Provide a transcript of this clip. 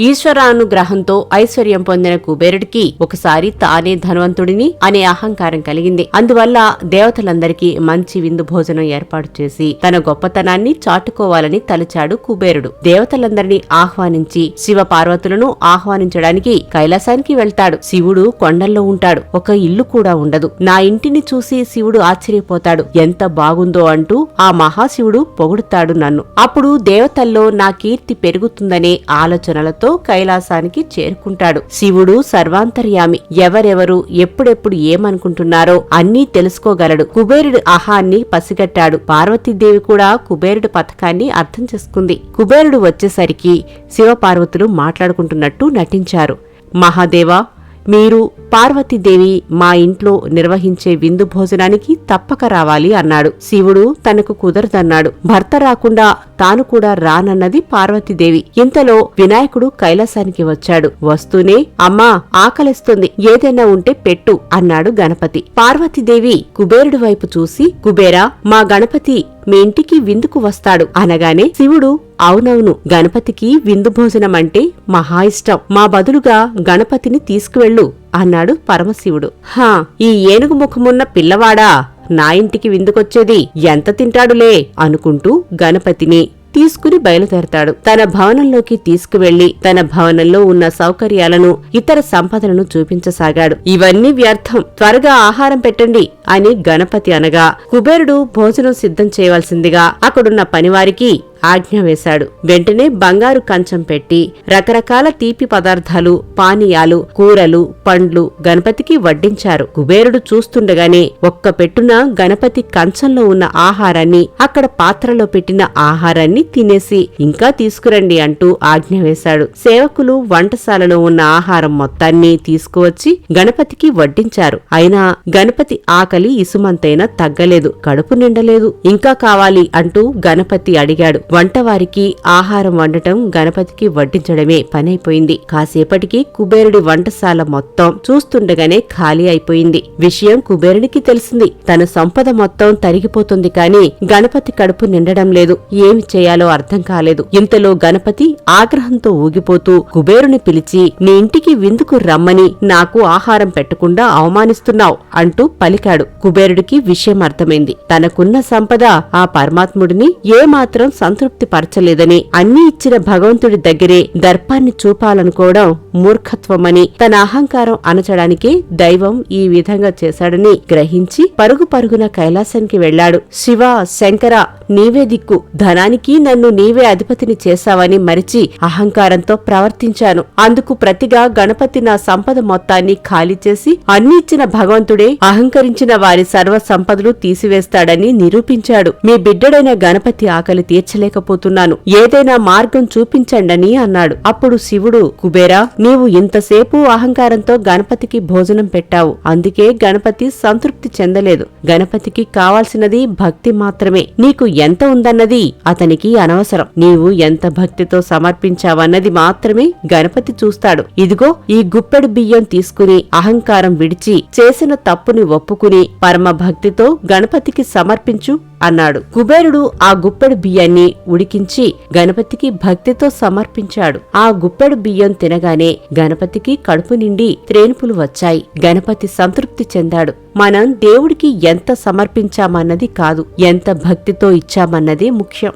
ఈశ్వరానుగ్రహంతో ఐశ్వర్యం పొందిన కుబేరుడికి ఒకసారి తానే ధనవంతుడిని అనే అహంకారం కలిగింది. అందువల్ల దేవతలందరికీ మంచి విందు భోజనం ఏర్పాటు చేసి తన గొప్పతనాన్ని చాటుకోవాలని తలచాడు కుబేరుడు. దేవతలందరినీ ఆహ్వానించి శివ పార్వతులను ఆహ్వానించడానికి కైలాసానికి వెళ్తాడు. శివుడు కొండల్లో ఉంటాడు. ఒక ఇల్లు కూడా ఉండదు. నా ఇంటిని చూసి శివుడు ఆశ్చర్యపోతాడు. ఎంత బాగుందో అంటూ ఆ మహాశివుడు పొగుడుతాడు నన్ను. అప్పుడు దేవతల్లో నా కీర్తి పెరుగుతుందనే ఆలోచనలతో కైలాసానికి చేరుకుంటాడు. శివుడు సర్వాంతర్యామి. ఎవరెవరు ఎప్పుడెప్పుడు ఏమనుకుంటున్నారో అన్నీ తెలుసుకోగలడు. కుబేరుడు అహాన్ని పసిగట్టాడు. పార్వతీదేవి కూడా కుబేరుడు పథకాన్ని అర్థం చేసుకుంది. కుబేరుడు వచ్చేసరికి శివపార్వతులు మాట్లాడుకుంటున్నట్టు నటించారు. మహాదేవా మీరు పార్వతీదేవి మా ఇంట్లో నిర్వహించే విందు భోజనానికి తప్పక రావాలి అన్నాడు. శివుడు తనకు కుదరదన్నాడు. భర్త రాకుండా తాను కూడా రానన్నది పార్వతీదేవి. ఇంతలో వినాయకుడు కైలాసానికి వచ్చాడు. వస్తూనే అమ్మా ఆకలిస్తుంది. ఏదైనా ఉంటే పెట్టు అన్నాడు గణపతి. పార్వతీదేవి కుబేరుడి వైపు చూసి కుబేరా మా గణపతి మీ ఇంటికి విందుకు వస్తాడు అనగానే శివుడు అవునవును గణపతికి విందు భోజనం అంటే మహా ఇష్టం. మా బదులుగా గణపతిని తీసుకువెళ్ళు అన్నాడు పరమశివుడు. హా ఈ ఏనుగు ముఖమున్న పిల్లవాడా? నా ఇంటికి విందుకొచ్చేది ఎంత తింటాడులే అనుకుంటూ గణపతిని తీసుకుని బయలుదేరతాడు. తన భవనంలోకి తీసుకువెళ్ళి తన భవనంలో ఉన్న సౌకర్యాలను ఇతర సంపదలను చూపించసాగాడు. ఇవన్నీ వ్యర్థం. త్వరగా ఆహారం పెట్టండి అని గణపతి అనగా కుబేరుడు భోజనం సిద్ధం చేయవలసిందిగా అక్కడున్న పనివారికి ఆజ్ఞ వేశాడు. వెంటనే బంగారు కంచం పెట్టి రకరకాల తీపి పదార్థాలు పానీయాలు కూరలు పండ్లు గణపతికి వడ్డించారు. కుబేరుడు చూస్తుండగానే ఒక్క పెట్టున గణపతి కంచంలో ఉన్న ఆహారాన్ని అక్కడ పాత్రలో పెట్టిన ఆహారాన్ని తినేసి ఇంకా తీసుకురండి అంటూ ఆజ్ఞ వేశాడు. సేవకులు వంటశాలలో ఉన్న ఆహారం మొత్తాన్ని తీసుకువచ్చి గణపతికి వడ్డించారు. అయినా గణపతి ఆకలి ఇసుమంతైనా తగ్గలేదు. కడుపు నిండలేదు. ఇంకా కావాలి అంటూ గణపతి అడిగాడు. వంటవారికి ఆహారం వండటం గణపతికి వడ్డించడమే పనైపోయింది. కాసేపటికి కుబేరుడి వంటశాల మొత్తం చూస్తుండగానే ఖాళీ అయిపోయింది. విషయం కుబేరునికి తెలిసింది. తన సంపద మొత్తం తరిగిపోతుంది కాని గణపతి కడుపు నిండడం లేదు. ఏమి చేయాలో అర్థం కాలేదు. ఇంతలో గణపతి ఆగ్రహంతో ఊగిపోతూ కుబేరుని పిలిచి నీ ఇంటికి విందుకు రమ్మని. నాకు ఆహారం పెట్టకుండా అవమానిస్తున్నావు అంటూ పలికాడు. కుబేరుడికి విషయం అర్థమైంది. తనకున్న సంపద ఆ పరమాత్ముడిని ఏమాత్రం సంతృప్తి పరచలేదని అన్ని ఇచ్చిన భగవంతుడి దగ్గరే దర్పాన్ని చూపాలనుకోవడం మూర్ఖత్వమని తన అహంకారం అనచడానికే దైవం ఈ విధంగా చేశాడని గ్రహించి పరుగు పరుగున కైలాసానికి వెళ్ళాడు శివ శంకర నీవే దిక్కు. ధనానికి నన్ను నీవే అధిపతిని చేశావని మరిచి అహంకారంతో ప్రవర్తించాను. అందుకు ప్రతిగా గణపతి నా సంపద మొత్తాన్ని ఖాళీ చేసి అన్ని ఇచ్చిన భగవంతుడే అహంకరించిన వారి సర్వ సంపదలు తీసివేస్తాడని నిరూపించాడు. మీ బిడ్డడైన గణపతి ఆకలి తీర్చలేక చేయలేకపోతున్నాను. ఏదైనా మార్గం చూపించండని అన్నాడు. అప్పుడు శివుడు కుబేరా నీవు ఇంతసేపు అహంకారంతో గణపతికి భోజనం పెట్టావు. అందుకే గణపతి సంతృప్తి చెందలేదు. గణపతికి కావాల్సినది భక్తి మాత్రమే. నీకు ఎంత ఉందన్నది అతనికి అనవసరం. నీవు ఎంత భక్తితో సమర్పించావన్నది మాత్రమే గణపతి చూస్తాడు. ఇదిగో ఈ గుప్పెడు బియ్యం తీసుకుని అహంకారం విడిచి చేసిన తప్పుని ఒప్పుకుని పరమ భక్తితో గణపతికి సమర్పించు. అన్నాడు. కుబేరుడు ఆ గుప్పెడు బియ్యాన్ని ఉడికించి గణపతికి భక్తితో సమర్పించాడు. ఆ గుప్పెడు బియ్యం తినగానే గణపతికి కడుపు నిండి త్రేనుపులు వచ్చాయి. గణపతి సంతృప్తి చెందాడు. మనం దేవుడికి ఎంత సమర్పించామన్నది కాదు. ఎంత భక్తితో ఇచ్చామన్నదే ముఖ్యం.